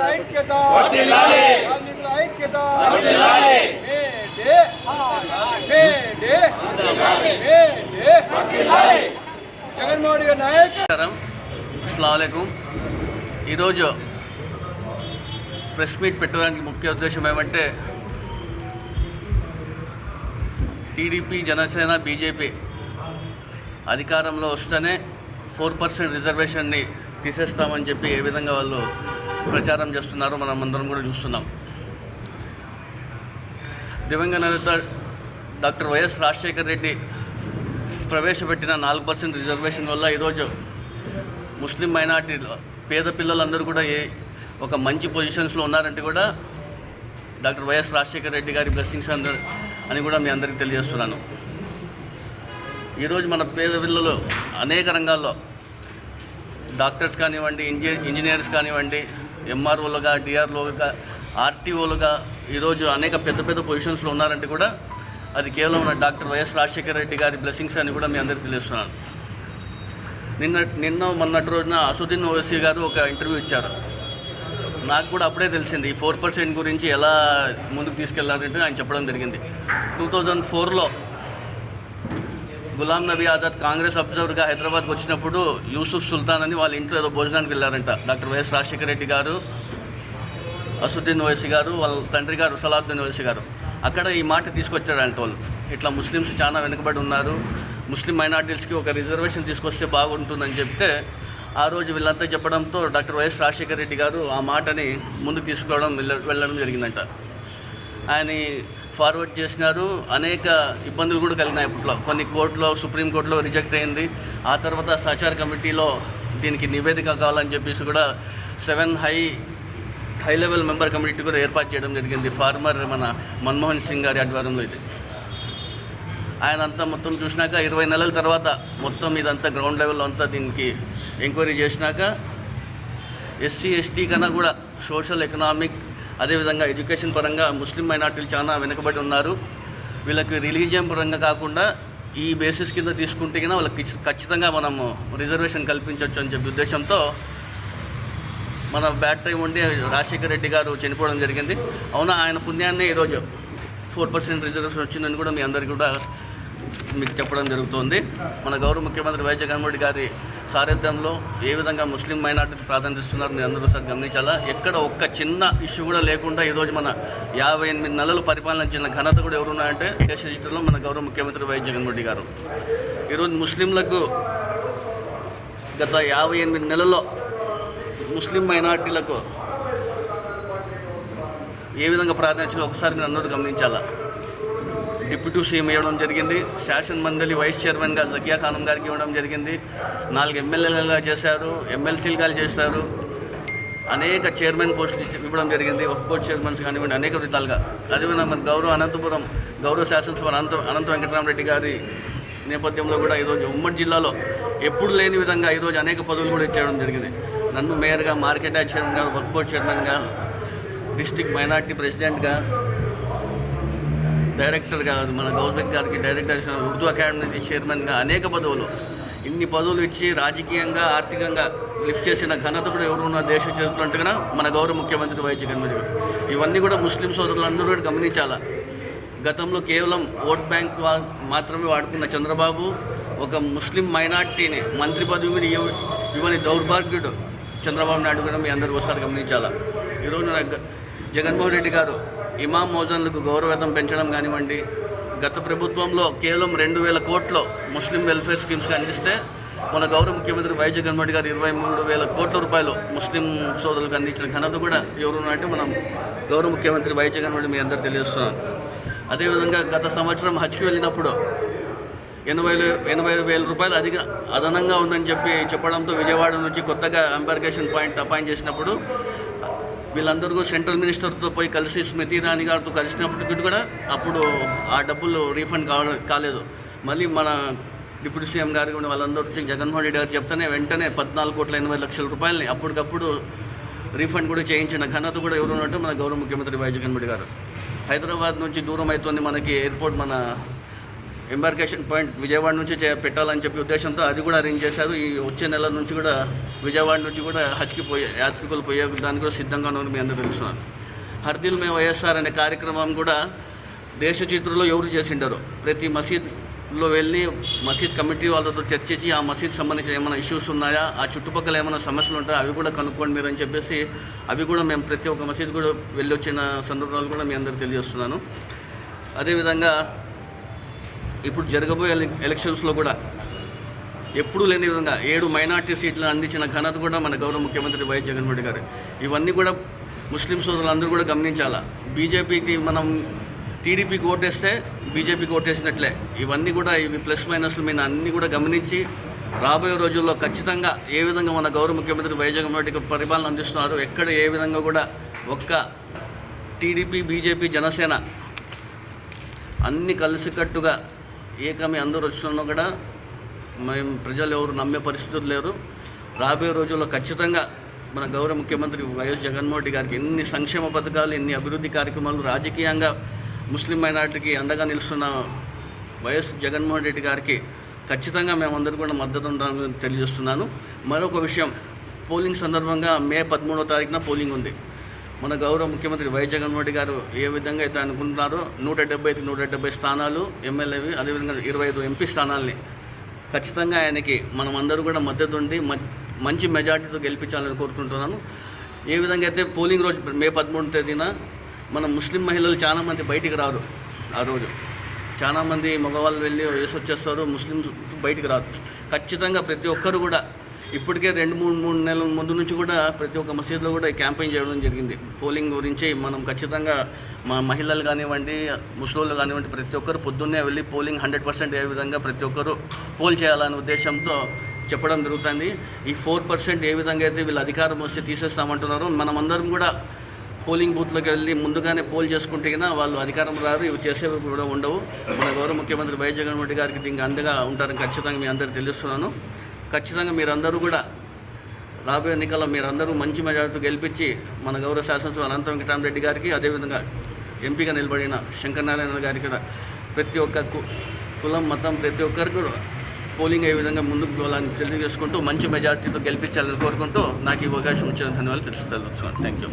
ఐక్యత కార్మికుల ఐక్యత జగన్మోహన్ గారి నమస్కారం అస్సలం. ఈరోజు ప్రెస్ మీట్ పెట్టడానికి ముఖ్య ఉద్దేశం ఏమంటే టీడీపీ జనసేన బీజేపీ అధికారంలో వస్తేనే ఫోర్ పర్సెంట్ రిజర్వేషన్ని తీసేస్తామని చెప్పి ఏ విధంగా వాళ్ళు ప్రచారం చేస్తున్నారో మనం అందరం కూడా చూస్తున్నాం. దివంగత నేత డాక్టర్ వైఎస్ రాజశేఖర్ రెడ్డి ప్రవేశపెట్టిన నాలుగు పర్సెంట్ రిజర్వేషన్ వల్ల ఈరోజు ముస్లిం మైనార్టీలో పేద పిల్లలందరూ కూడా ఏ ఒక మంచి పొజిషన్స్లో ఉన్నారంటే కూడా డాక్టర్ వైఎస్ రాజశేఖర రెడ్డి గారి బ్లెస్సింగ్స్ అందరు అని కూడా మీ అందరికీ తెలియజేస్తున్నాను. ఈరోజు మన పేద పిల్లలు అనేక రంగాల్లో డాక్టర్స్ కానివ్వండి ఇంజ ఇంజనీర్స్ కానివ్వండి ఎంఆర్ఓలుగా డిఆర్ఓలుగా ఆర్టీఓలుగా ఈరోజు అనేక పెద్ద పెద్ద పొజిషన్స్లో ఉన్నారంటే కూడా అది కేవలం డాక్టర్ వైఎస్ రాజశేఖర రెడ్డి గారి బ్లెస్సింగ్స్ అని కూడా మీ అందరికీ తెలుస్తున్నాను. నిన్న నిన్న మొన్నటి రోజున అసుద్దీన్ ఓవైసీ గారు ఒక ఇంటర్వ్యూ ఇచ్చారు. నాకు కూడా అప్పుడే తెలిసింది ఈ ఫోర్ పర్సెంట్ గురించి ఎలా ముందుకు తీసుకెళ్ళారంటే ఆయన చెప్పడం జరిగింది. టూ థౌజండ్ ఫోర్లో గులాం నబీ ఆజాద్ కాంగ్రెస్ అబ్జర్వర్గా హైదరాబాద్కి వచ్చినప్పుడు యూసుఫ్ సుల్తాన్ అని వాళ్ళ ఇంట్లో ఏదో భోజనానికి వెళ్ళారంట. డాక్టర్ వైఎస్ రాజశేఖర రెడ్డి గారు అసుద్దీన్ ఓవైసీ గారు వాళ్ళ తండ్రి గారు సలాద్దీన్ ఓవైసీ గారు. అక్కడ ఈ మాట తీసుకొచ్చారంట వాళ్ళు. ఇట్లా ముస్లిమ్స్ చాలా వెనుకబడి ఉన్నారు. ముస్లిం మైనార్టీస్కి ఒక రిజర్వేషన్ తీసుకొస్తే బాగుంటుందని చెప్తే ఆ రోజు వీళ్ళంతా చెప్పడంతో డాక్టర్ వైఎస్ రాజశేఖర రెడ్డి గారు ఆ మాటని ముందుకు తీసుకోవడం వెళ్ళ- వెళ్ళడం జరిగిందంట. ఆయన ఫార్వర్డ్ చేసినారు. అనేక ఇబ్బందులు కూడా కలిగినాయి అప్పట్లో కొన్ని కోర్టులో సుప్రీంకోర్టులో రిజెక్ట్ అయింది. ఆ తర్వాత సహచార కమిటీలో దీనికి నివేదిక కావాలని చెప్పేసి కూడా seven high high level member committee కూడా ఏర్పాటు చేయడం జరిగింది. ఫార్మర్ మన మన్మోహన్ సింగ్ గారి ఆధ్వర్యంలో ఇది. ఆయన అంతా మొత్తం చూసినాక ఇరవై నెలల తర్వాత మొత్తం ఇదంతా గ్రౌండ్ లెవెల్లో అంతా దీనికి ఎంక్వైరీ చేసినాక ఎస్సీ ఎస్టీ కన్నా కూడా సోషల్ ఎకనామిక్ అదేవిధంగా ఎడ్యుకేషన్ పరంగా ముస్లిం మైనార్టీలు చాలా వెనుకబడి ఉన్నారు. వీళ్ళకి రిలీజియం పరంగా కాకుండా ఈ బేసిస్ కింద తీసుకుంటే కన్నా వాళ్ళకి ఖచ్చితంగా మనము రిజర్వేషన్ కల్పించవచ్చు అని చెప్పి ఉద్దేశంతో మన బ్యాట్ టైం ఉండి రాజశేఖర రెడ్డి గారు చనిపోవడం జరిగింది. అవునా ఆయన పుణ్యాన్ని ఈరోజు ఫోర్ పర్సెంట్ రిజర్వేషన్ వచ్చిందని కూడా మీ అందరికీ కూడా మీకు చెప్పడం జరుగుతుంది. మన గౌరవ ముఖ్యమంత్రి వై జగన్మోహన్ రెడ్డి గారి సారథ్యంలో ఏ విధంగా ముస్లిం మైనార్టీకి ప్రాధాన్యస్తున్నారు నేను అందరూ సార్ గమనించాలా? ఎక్కడ ఒక్క చిన్న ఇష్యూ కూడా లేకుండా ఈరోజు మన యాభై ఎనిమిది నెలలు పరిపాలించిన ఘనత కూడా ఎవరున్నాయంటే దేశ చరిత్రలో మన గౌరవ ముఖ్యమంత్రి వై జగన్మోహన్ రెడ్డి గారు. ఈరోజు ముస్లింలకు గత యాభై ఎనిమిది నెలల్లో ముస్లిం మైనార్టీలకు ఏ విధంగా ప్రాధాన్యత ఒకసారి మీరు అందరూ గమనించాలా? డిప్యూటీ సీఎం ఇవ్వడం జరిగింది. శాసన మండలి వైస్ చైర్మన్గా జకియా ఖానం గారికి ఇవ్వడం జరిగింది. నాలుగు ఎమ్మెల్యేలుగా చేశారు ఎమ్మెల్సీలుగా చేశారు. అనేక చైర్మన్ పోస్టులు ఇవ్వడం జరిగింది. ఒక బోర్డు చైర్మన్స్ కానివ్వండి అనేక విధాలుగా. అదేవిధంగా మన గౌరవ అనంతపురం గౌరవ శాసనసభ అనంత అనంత వెంకటరామరెడ్డి గారి నేపథ్యంలో కూడా ఈరోజు ఉమ్మడి జిల్లాలో ఎప్పుడు లేని విధంగా ఈరోజు అనేక పదవులు కూడా ఇచ్చేయడం జరిగింది. నన్ను మేయర్గా మార్కెట్ చైర్మన్గా వర్క్ బోర్డ్ చైర్మన్గా డిస్టిక్ మైనార్టీ ప్రెసిడెంట్గా డైరెక్టర్గా మన గౌస్బెక్ గారికి డైరెక్టర్ ఉర్దూ అకాడమీ చైర్మన్గా అనేక పదవులు ఇన్ని పదవులు ఇచ్చి రాజకీయంగా ఆర్థికంగా లిఫ్ట్ చేసిన ఘనత కూడా ఎవరు ఉన్న దేశ చరిత్ర అంటే మన గౌరవ ముఖ్యమంత్రి వై జగన్మోహన్ గారు. ఇవన్నీ కూడా ముస్లిం సోదరులందరూ కూడా గమనించాలా? గతంలో కేవలం ఓట్ బ్యాంక్ మాత్రమే వాడుకున్న చంద్రబాబు ఒక ముస్లిం మైనార్టీని మంత్రి పదవి మీద ఇవ్వని దౌర్భాగ్యుడు చంద్రబాబు నాయుడు కూడా మీ అందరూ ఒకసారి గమనించాలా? ఈరోజు గ- జగన్మోహన్ రెడ్డి గారు ఇమాం మోజన్లకు గౌరవేతం పెంచడం కానివ్వండి గత ప్రభుత్వంలో కేవలం రెండు వేల కోట్లు ముస్లిం వెల్ఫేర్ స్కీమ్స్కి అందిస్తే మన గౌరవ ముఖ్యమంత్రి వై జగన్మోహన్ గారు ఇరవై మూడు వేల కోట్ల రూపాయలు ముస్లిం సోదరులకు అందించిన ఘనత కూడా ఎవరు అంటే మనం గౌరవ ముఖ్యమంత్రి వై జగన్మోహన్ మీ అందరు తెలియజేస్తున్నాం అదేవిధంగా గత సంవత్సరం హజ్కి వెళ్ళినప్పుడు ఎనభై ఎనభై వేల రూపాయలు అధిక అదనంగా ఉందని చెప్పి చెప్పడంతో విజయవాడ నుంచి కొత్తగా అంబర్గేషన్ పాయింట్ అపాయింట్ చేసినప్పుడు వీళ్ళందరూ కూడా సెంట్రల్ మినిస్టర్తో పోయి కలిసి స్మృతి ఇరానీ గారితో కలిసినప్పటికీ కూడా అప్పుడు ఆ డబ్బులు రీఫండ్ కావ కాలేదు. మళ్ళీ మన డిప్యూటీ సీఎం గారు కూడా వాళ్ళందరూ వచ్చి జగన్మోహన్ రెడ్డి గారు చెప్తేనే వెంటనే పద్నాలుగు కోట్ల ఎనభై లక్షల రూపాయలని అప్పటికప్పుడు రీఫండ్ కూడా చేయించిన ఘనత కూడా ఎవరు ఉన్నట్టు మన గౌరవ ముఖ్యమంత్రి వై జగన్ రెడ్డి గారు. హైదరాబాద్ నుంచి దూరం అవుతుంది మనకి ఎయిర్పోర్ట్ మన ఎంబార్కేషన్ పాయింట్ విజయవాడ నుంచి పెట్టాలని చెప్పి ఉద్దేశంతో అది కూడా అరేంజ్ చేశారు. ఈ వచ్చే నెల నుంచి కూడా విజయవాడ నుంచి కూడా హజ్కి పోయే యాత్రికులు పోయే దానికి కూడా సిద్ధంగా ఉన్నారు మీ అందరూ తెలుస్తున్నారు హర్దిల్ మే వైఎస్ఆర్ అనే కార్యక్రమం కూడా దేశ చరిత్రలో ఎవరు చేసిండారు? ప్రతి మసీద్లో వెళ్ళి మసీద్ కమిటీ వాళ్ళతో చర్చించి ఆ మసీద్ సంబంధించిన ఏమైనా ఇష్యూస్ ఉన్నాయా? ఆ చుట్టుపక్కల ఏమైనా సమస్యలు ఉంటాయా? అవి కూడా కనుక్కోండి మీరు అని చెప్పేసి అవి కూడా మేము ప్రతి ఒక్క మసీద్ కూడా వెళ్ళి వచ్చిన సందర్భాలు కూడా మీ అందరికీ తెలియజేస్తున్నాను. అదేవిధంగా ఇప్పుడు జరగబోయే ఎలక్షన్స్లో కూడా ఎప్పుడూ లేని విధంగా ఏడు మైనార్టీ సీట్లు అందించిన ఘనత కూడా మన గౌరవ ముఖ్యమంత్రి వైఎస్ జగన్మోహన్ రెడ్డి గారు. ఇవన్నీ కూడా ముస్లిం సోదరులందరూ కూడా గమనించాలా? బీజేపీకి మనం టీడీపీకి ఓటేస్తే బీజేపీకి ఓటేసినట్లే. ఇవన్నీ కూడా ఇవి ప్లస్ మైనస్లు మీద అన్నీ కూడా గమనించి రాబోయే రోజుల్లో ఖచ్చితంగా ఏ విధంగా మన గౌరవ ముఖ్యమంత్రి వైఎస్ జగన్మోహన్ పరిపాలన అందిస్తున్నారు ఎక్కడ ఏ విధంగా కూడా ఒక్క టీడీపీ బీజేపీ జనసేన అన్ని కలిసికట్టుగా ఏకమే అందరూ వచ్చినా కూడా మేము ప్రజలు ఎవరు నమ్మే పరిస్థితులు లేరు. రాబోయే రోజుల్లో ఖచ్చితంగా మన గౌరవ ముఖ్యమంత్రి వైఎస్ జగన్మోహన్ రెడ్డి గారికి ఎన్ని సంక్షేమ పథకాలు ఎన్ని అభివృద్ధి కార్యక్రమాలు రాజకీయంగా ముస్లిం మైనార్టీకి అండగా నిలుస్తున్న వైఎస్ జగన్మోహన్ రెడ్డి గారికి ఖచ్చితంగా మేమందరూ కూడా మద్దతు ఉండాలని తెలియజేస్తున్నాను. మరొక విషయం పోలింగ్ సందర్భంగా మే పదమూడవ తారీఖున పోలింగ్ ఉంది. మన గౌరవ ముఖ్యమంత్రి వై జగన్మోహన్ రెడ్డి గారు ఏ విధంగా అయితే అనుకుంటున్నారో నూట డెబ్బైకి నూట డెబ్బై స్థానాలు ఎమ్మెల్యేవి అదేవిధంగా ఇరవై ఐదు ఎంపీ స్థానాల్ని ఖచ్చితంగా ఆయనకి మనం అందరూ కూడా మద్దతు ఉండి మ- మంచి మెజార్టీతో గెలిపించాలని కోరుకుంటున్నాను. ఏ విధంగా అయితే పోలింగ్ రోజు మే పదమూడు తేదీన మన ముస్లిం మహిళలు చాలామంది బయటికి రారు ఆ రోజు. చాలామంది మగవాళ్ళు వెళ్ళి వేసి వచ్చేస్తారు ముస్లిం బయటికి రారు. ఖచ్చితంగా ప్రతి ఒక్కరు కూడా ఇప్పటికే రెండు మూడు మూడు నెలల ముందు నుంచి కూడా ప్రతి ఒక్క మసీదులో కూడా క్యాంపెయిన్ చేయడం జరిగింది. పోలింగ్ గురించి మనం ఖచ్చితంగా మా మహిళలు కానివ్వండి ముస్లింలు కానివ్వండి ప్రతి ఒక్కరు పొద్దున్నే వెళ్ళి పోలింగ్ హండ్రెడ్ పర్సెంట్ ఏ విధంగా ప్రతి ఒక్కరు పోల్ చేయాలనే ఉద్దేశంతో చెప్పడం జరుగుతుంది. ఈ ఫోర్ పర్సెంట్ ఏ విధంగా అయితే వీళ్ళు అధికారం వస్తే తీసేస్తామంటున్నారో మనమందరం కూడా పోలింగ్ బూత్లోకి వెళ్ళి ముందుగానే పోల్ చేసుకుంటే కన్నా వాళ్ళు అధికారం రారు ఇవి చేసేవి కూడా ఉండవు. మన గౌరవ ముఖ్యమంత్రి వైఎస్ జగన్మోహన్ రెడ్డి గారికి దీనికి అండగా ఉంటారని ఖచ్చితంగా మీ అందరికీ తెలుస్తున్నాను. ఖచ్చితంగా మీరందరూ కూడా రాబోయే ఎన్నికల్లో మీరందరూ మంచి మెజార్టీతో గెలిపించి మన గౌరవ శాసనసభ అనంత వెంకటరామరెడ్డి గారికి అదేవిధంగా ఎంపీగా నిలబడిన శంకరనారాయణ గారికి కూడా ప్రతి ఒక్క కులం మతం ప్రతి ఒక్కరికి కూడా పోలింగ్ ఏ విధంగా ముందుకు పోవాలని తెలియజేసుకుంటూ మంచి మెజార్టీతో గెలిపించాలని కోరుకుంటూ నాకు ఈ అవకాశం ఇచ్చిన ధన్యవాదాలు తెలుసుకోవాలి థ్యాంక్ యూ.